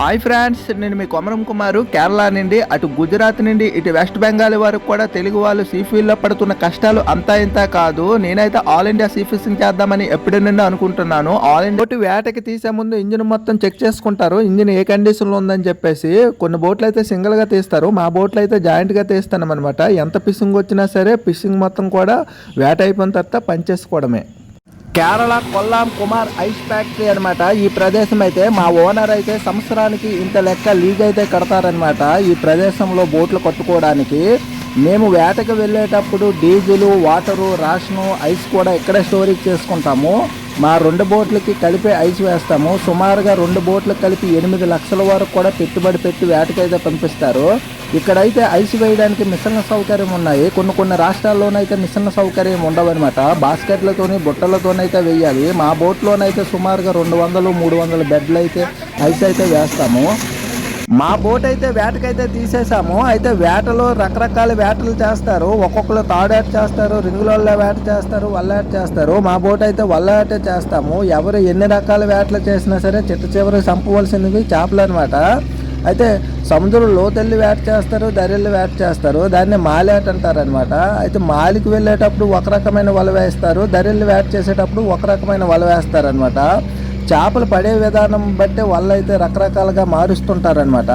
Hi friends నేను మీ కొమరం కుమారు కేరళ నుండి అటు గుజరాత్ నుండి ఇటు వెస్ట్ బెంగాల్ వరకు కూడా తెలుగు వాళ్ళు సీ ఫీల్డ్లో పడుతున్న కష్టాలు అంతా ఇంత కాదు. నేనైతే ఆల్ ఇండియా సీ ఫిషింగ్ చేద్దామని ఎప్పటి నుండి అనుకుంటున్నాను. ఆల్ ఇండియా బోటు వేటకి తీసే ముందు ఇంజిన్ మొత్తం చెక్ చేసుకుంటారు. ఇంజిన్ ఏ కండిషన్లో ఉందని చెప్పేసి కొన్ని బోట్లు అయితే సింగిల్గా తీస్తారు. మా బోట్లు అయితే జాయింట్గా తీస్తాం అనమాట ఎంత ఫిషింగ్ వచ్చినా సరే ఫిషింగ్ మొత్తం కూడా వేట అయిపోయిన తర్వాత పనిచేసుకోవడమే కేరళ కొల్లాం కుమార్ ఐస్ ఫ్యాక్టరీ అనమాట ఈ ప్రదేశం అయితే మా ఓనర్ అయితే సంవత్సరానికి ఇంత లెక్క లీగ్ అయితే కడతారనమాట ఈ ప్రదేశంలో బోట్లు కట్టుకోవడానికి. మేము వేటకు వెళ్ళేటప్పుడు డీజిల్ వాటరు రాషను ఐస్ కూడా ఇక్కడే స్టోరేజ్ చేసుకుంటాము. మా రెండు బోట్లకి కలిపి ఐస్ వేస్తాము. సుమారుగా రెండు బోట్లు కలిపి ఎనిమిది లక్షల వరకు కూడా పెట్టుబడి పెట్టి వేటకైతే పంపిస్తారు. ఇక్కడైతే ఐస్ వేయడానికి మిషన్ల సౌకర్యం ఉన్నాయి. కొన్ని కొన్ని రాష్ట్రాల్లోనైతే మిషన్ల సౌకర్యం ఉండవన్నమాట. బాస్కెట్లతోని బుట్టలతోనైతే వేయాలి. మా బోట్లోనైతే సుమారుగా రెండు వందలు మూడు వందల బెడ్లు అయితే ఐస్ అయితే వేస్తాము. మా బోట్ అయితే వేటకైతే తీసేసాము అయితే వేటలో రకరకాల వేటలు చేస్తారు. ఒక్కొక్కరు తాడేట చేస్తారు రింగులలో వేట చేస్తారు వల్లాట చేస్తారు. మా బోట్ అయితే వల్లాటే చేస్తాము. ఎవరు ఎన్ని రకాల వేటలు చేసినా సరే చిట్ట చివరి చంపవలసినవి చేపలు అనమాట అయితే సముద్రం లోతల్లి వేట చేస్తారు దరెల్లి వేట చేస్తారు. దాన్ని మాలేట అంటారు అనమాట అయితే మాలికి వెళ్ళేటప్పుడు ఒక రకమైన వల వేస్తారు దరెల్లి వేట చేసేటప్పుడు ఒక రకమైన వల వేస్తారు అనమాట చేపలు పడే విధానం బట్టి వాళ్ళు అయితే రకరకాలుగా మారుస్తుంటారనమాట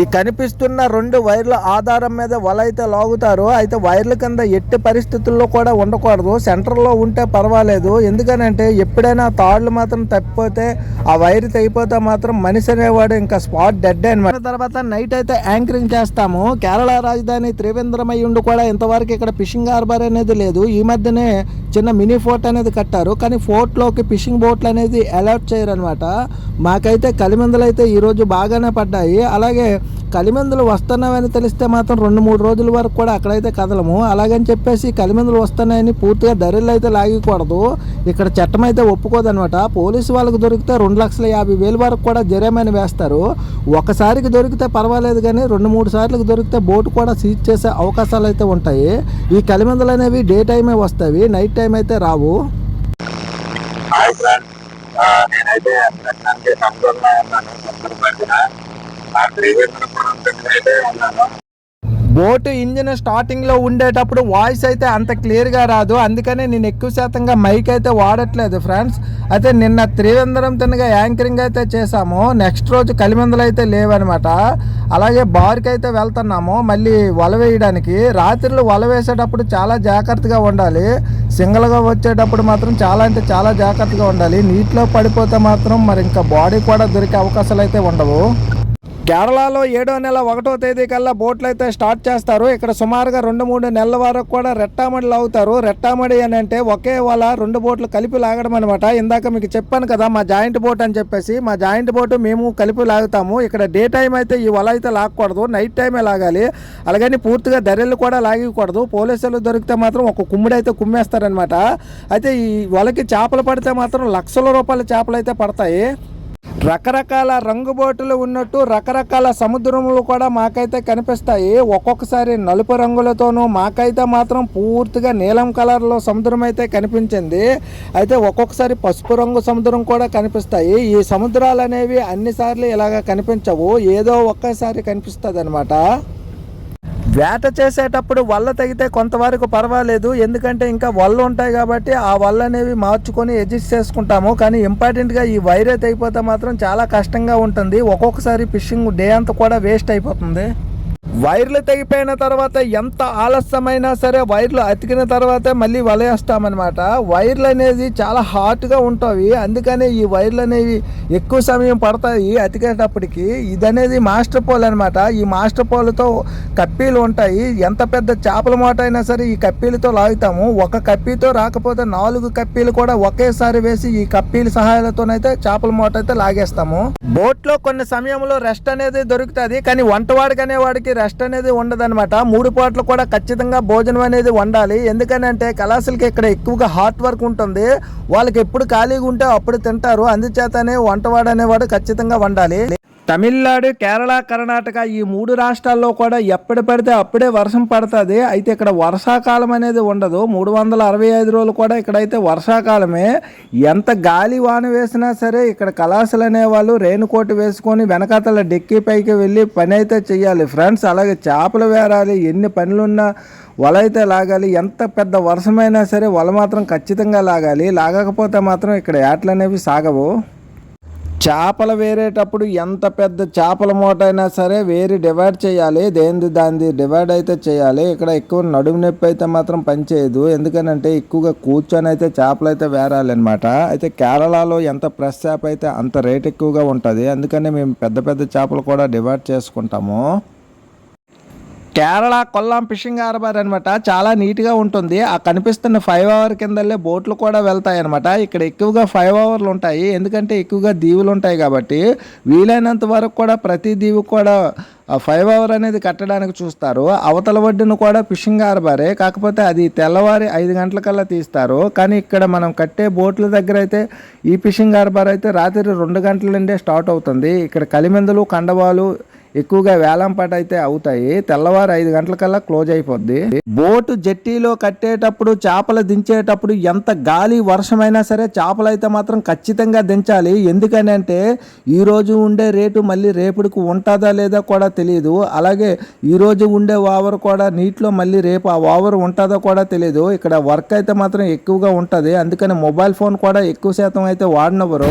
ఈ కనిపిస్తున్న రెండు వైర్ల ఆధారం మీద వల అయితే లాగుతారు. అయితే వైర్ల కింద ఎట్టి పరిస్థితుల్లో కూడా ఉండకూడదు. సెంటర్లో ఉంటే పర్వాలేదు. ఎందుకనంటే ఎప్పుడైనా తాళ్ళు మాత్రం తప్పిపోతే ఆ వైర్ తెగిపోతే మాత్రం మనిషి అనేవాడు ఇంకా స్పాట్ డెడ్ అనమాట తర్వాత నైట్ అయితే యాంకరింగ్ చేస్తాము. కేరళ రాజధాని త్రివేంద్రం అయి ఉండి కూడా ఇంతవరకు ఇక్కడ ఫిషింగ్ హార్బర్ అనేది లేదు. ఈ మధ్యనే చిన్న మినీ ఫోర్ట్ అనేది కట్టారు. కానీ ఫోర్ట్లోకి ఫిషింగ్ బోట్లు అనేది అలర్ట్ చేయరు అనమాట మాకైతే కలిమిందలు అయితే ఈరోజు బాగానే పడ్డాయి. అలాగే కలిమందులు వస్తున్నాయని తెలిస్తే మాత్రం రెండు మూడు రోజుల వరకు కూడా అక్కడైతే కదలము. అలాగని చెప్పేసి కలిమందులు వస్తున్నాయని పూర్తిగా ధరలు అయితే లాగకూడదు ఇక్కడ చట్టం అయితే ఒప్పుకోదనమాట పోలీసు వాళ్ళకి దొరికితే రెండు లక్షల యాభై వేల వరకు కూడా జరిమానా వేస్తారు. ఒకసారికి దొరికితే పర్వాలేదు కానీ రెండు మూడు సార్లకు దొరికితే బోటు కూడా సీజ్ చేసే అవకాశాలు అయితే ఉంటాయి. ఈ కలిమందులు అనేవి డే టైమే వస్తాయి. నైట్ టైం అయితే రావు. నేనైతే బోటు ఇంజిన్ స్టార్టింగ్లో ఉండేటప్పుడు వాయిస్ అయితే అంత క్లియర్గా రాదు. అందుకనే నేను ఎక్కువ శాతంగా మైక్ అయితే వాడట్లేదు ఫ్రెండ్స్ అయితే నిన్న త్రివేంద్రం తినగా యాంకరింగ్ అయితే చేసాము నెక్స్ట్ రోజు కలిమందలు అయితే లేవనమాట అలాగే బార్కి అయితే వెళ్తున్నాము. మళ్ళీ వల వేయడానికి. రాత్రిలో వల వేసేటప్పుడు చాలా జాగ్రత్తగా ఉండాలి. సింగిల్గా వచ్చేటప్పుడు మాత్రం చాలా అంటే చాలా జాగ్రత్తగా ఉండాలి. నీటిలో పడిపోతే మాత్రం మరి ఇంకా బాడీ కూడా దొరికే అవకాశాలు అయితే ఉండవు. కేరళలో ఏడో నెల ఒకటో తేదీ కల్లా బోట్లు అయితే స్టార్ట్ చేస్తారు. ఇక్కడ సుమారుగా రెండు మూడు నెలల వరకు కూడా రెట్టామడిలు లాగుతారు రెట్టామడి అని అంటే ఒకే వల రెండు బోట్లు కలిపి లాగడం అనమాట ఇందాక మీకు చెప్పాను కదా మా జాయింట్ బోట్ అని చెప్పేసి మా జాయింట్ బోటు మేము కలిపి లాగుతాము. ఇక్కడ డే టైం అయితే ఈ వల అయితే లాగకూడదు నైట్ టైమే లాగాలి. అలాగని పూర్తిగా ధరలు కూడా లాగకూడదు. పోలీసులు దొరికితే మాత్రం ఒక కుమ్మిడి అయితే కుమ్మేస్తారనమాట అయితే ఈ వలకి చేపలు పడితే మాత్రం లక్షల రూపాయల చేపలు అయితే పడతాయి. రకరకాల రంగు బోటులు ఉన్నట్టు రకరకాల సముద్రములు కూడా మాకైతే కనిపిస్తాయి. ఒక్కొక్కసారి నలుపు రంగులతోనూ మాకైతే మాత్రం పూర్తిగా నీలం కలర్లో సముద్రం అయితే కనిపించింది. అయితే ఒక్కొక్కసారి పసుపు రంగు సముద్రం కూడా కనిపిస్తాయి. ఈ సముద్రాలు అనేవి అన్నిసార్లు ఇలాగ కనిపించవు. ఏదో ఒక్కసారి కనిపిస్తుంది వేట చేసేటప్పుడు వల్ల తగితే కొంతవరకు పర్వాలేదు. ఎందుకంటే ఇంకా వల్ల ఉంటాయి కాబట్టి ఆ వల్ల అనేవి మార్చుకొని అడ్జస్ట్ చేసుకుంటాము. కానీ ఇంపార్టెంట్గా ఈ వైరే తెగిపోతే మాత్రం చాలా కష్టంగా ఉంటుంది. ఒక్కొక్కసారి ఫిషింగ్ డే అంతా కూడా వేస్ట్ అయిపోతుంది. వైర్లు తెగిపోయిన తర్వాత ఎంత ఆలస్యమైనా సరే వైర్లు అతికిన తర్వాతే మళ్ళీ వలయేస్తామన్నమాట. వైర్లు అనేది చాలా హాట్గా ఉంటాయి. అందుకనే ఈ వైర్లు అనేవి ఎక్కువ సమయం పడతాయి అతికేటప్పటికి. ఇదనేది మాస్టర్ పోల్ అనమాట ఈ మాస్టర్ పోల్తో కప్పీలు ఉంటాయి. ఎంత పెద్ద చేపల మూట అయినా సరే ఈ కప్పీలతో లాగుతాము. ఒక కప్పీతో రాకపోతే నాలుగు కప్పీలు కూడా ఒకేసారి వేసి ఈ కప్పీల సహాయాలతోనైతే చేపల మూట అయితే లాగేస్తాము. బోట్లో కొన్ని సమయంలో రెస్ట్ అనేది దొరుకుతుంది. కానీ వంటవాడికి అనేవాడికి రెస్ట్ అనేది ఉండదన్నమాట. మూడు పూటలు కూడా ఖచ్చితంగా భోజనం అనేది వండాలి. ఎందుకనంటే కళాశాలకి ఇక్కడ ఎక్కువగా హార్ట్ వర్క్ ఉంటుంది. వాళ్ళకి ఎప్పుడు ఖాళీగా ఉంటే అప్పుడు తింటారు. అందుచేతనే వంటవాడు అనేవాడు ఖచ్చితంగా వండాలి. తమిళనాడు కేరళ కర్ణాటక ఈ మూడు రాష్ట్రాల్లో కూడా ఎప్పుడు పడితే అప్పుడే వర్షం పడుతుంది. అయితే ఇక్కడ వర్షాకాలం అనేది ఉండదు. మూడు వందల అరవై ఐదు రోజులు కూడా ఇక్కడైతే వర్షాకాలమే. ఎంత గాలి వాన వేసినా సరే ఇక్కడ కళాశాల అనేవాళ్ళు రేణుకోట వేసుకొని వెనకాతల డెక్కి పైకి వెళ్ళి పని అయితే చేయాలి ఫ్రెండ్స్ అలాగే చేపలు వేరాలి. ఎన్ని పనులున్నా వల అయితే లాగాలి. ఎంత పెద్ద వర్షమైనా సరే వల మాత్రం ఖచ్చితంగా లాగాలి. లాగకపోతే మాత్రం ఇక్కడ ఏటలు అనేవి సాగవు. చేపలు వేరేటప్పుడు ఎంత పెద్ద చేపల మూట అయినా సరే వేరి డివైడ్ చేయాలి. దేనిది దానిది డివైడ్ అయితే చేయాలి. ఇక్కడ ఎక్కువ నడుము నొప్పి అయితే మాత్రం పనిచేయదు. ఎందుకనంటే ఎక్కువగా కూర్చొని అయితే చేపలు అయితే వేరాలి అనమాట అయితే కేరళలో ఎంత ప్రెస్ చేప అయితే అంత రేట్ ఎక్కువగా ఉంటుంది. అందుకనే మేము పెద్ద పెద్ద చేపలు కూడా డివైడ్ చేసుకుంటాము. కేరళ కొల్లాం ఫిషింగ్ హార్బర్ అనమాట చాలా నీట్గా ఉంటుంది. ఆ కనిపిస్తున్న ఫైవ్ అవర్ కిందలే బోట్లు కూడా వెళ్తాయి అనమాట ఇక్కడ ఎక్కువగా ఫైవ్ అవర్లు ఉంటాయి. ఎందుకంటే ఎక్కువగా దీవులు ఉంటాయి కాబట్టి వీలైనంత వరకు కూడా ప్రతి దీవు కూడా ఫైవ్ అవర్ అనేది కట్టడానికి చూస్తారు. అవతల ఒడ్డును కూడా ఫిషింగ్ హార్బరే. కాకపోతే అది తెల్లవారి ఐదు గంటలకల్లా తీస్తారు. కానీ ఇక్కడ మనం కట్టే బోట్ల దగ్గర అయితే ఈ ఫిషింగ్ హార్బర్ అయితే రాత్రి రెండు గంటల నుండే స్టార్ట్ అవుతుంది. ఇక్కడ కలిమెందులు కండవాలు ఎక్కువగా వేలంపాట అయితే అవుతాయి. తెల్లవారు ఐదు గంటలకల్లా క్లోజ్ అయిపోద్ది. బోటు జట్టీలో కట్టేటప్పుడు చేపలు దించేటప్పుడు ఎంత గాలి వర్షమైనా సరే చేపలు అయితే మాత్రం ఖచ్చితంగా దించాలి. ఎందుకని అంటే ఉండే రేటు మళ్ళీ రేపుడికి ఉంటుందా లేదా కూడా తెలియదు అలాగే ఈరోజు ఉండే ఓవర్ కూడా నీటిలో మళ్ళీ రేపు ఆ ఓవర్ ఉంటుందో కూడా తెలియదు ఇక్కడ వర్క్ అయితే మాత్రం ఎక్కువగా ఉంటుంది. అందుకని మొబైల్ ఫోన్ కూడా ఎక్కువ శాతం అయితే వాడినవ్వరు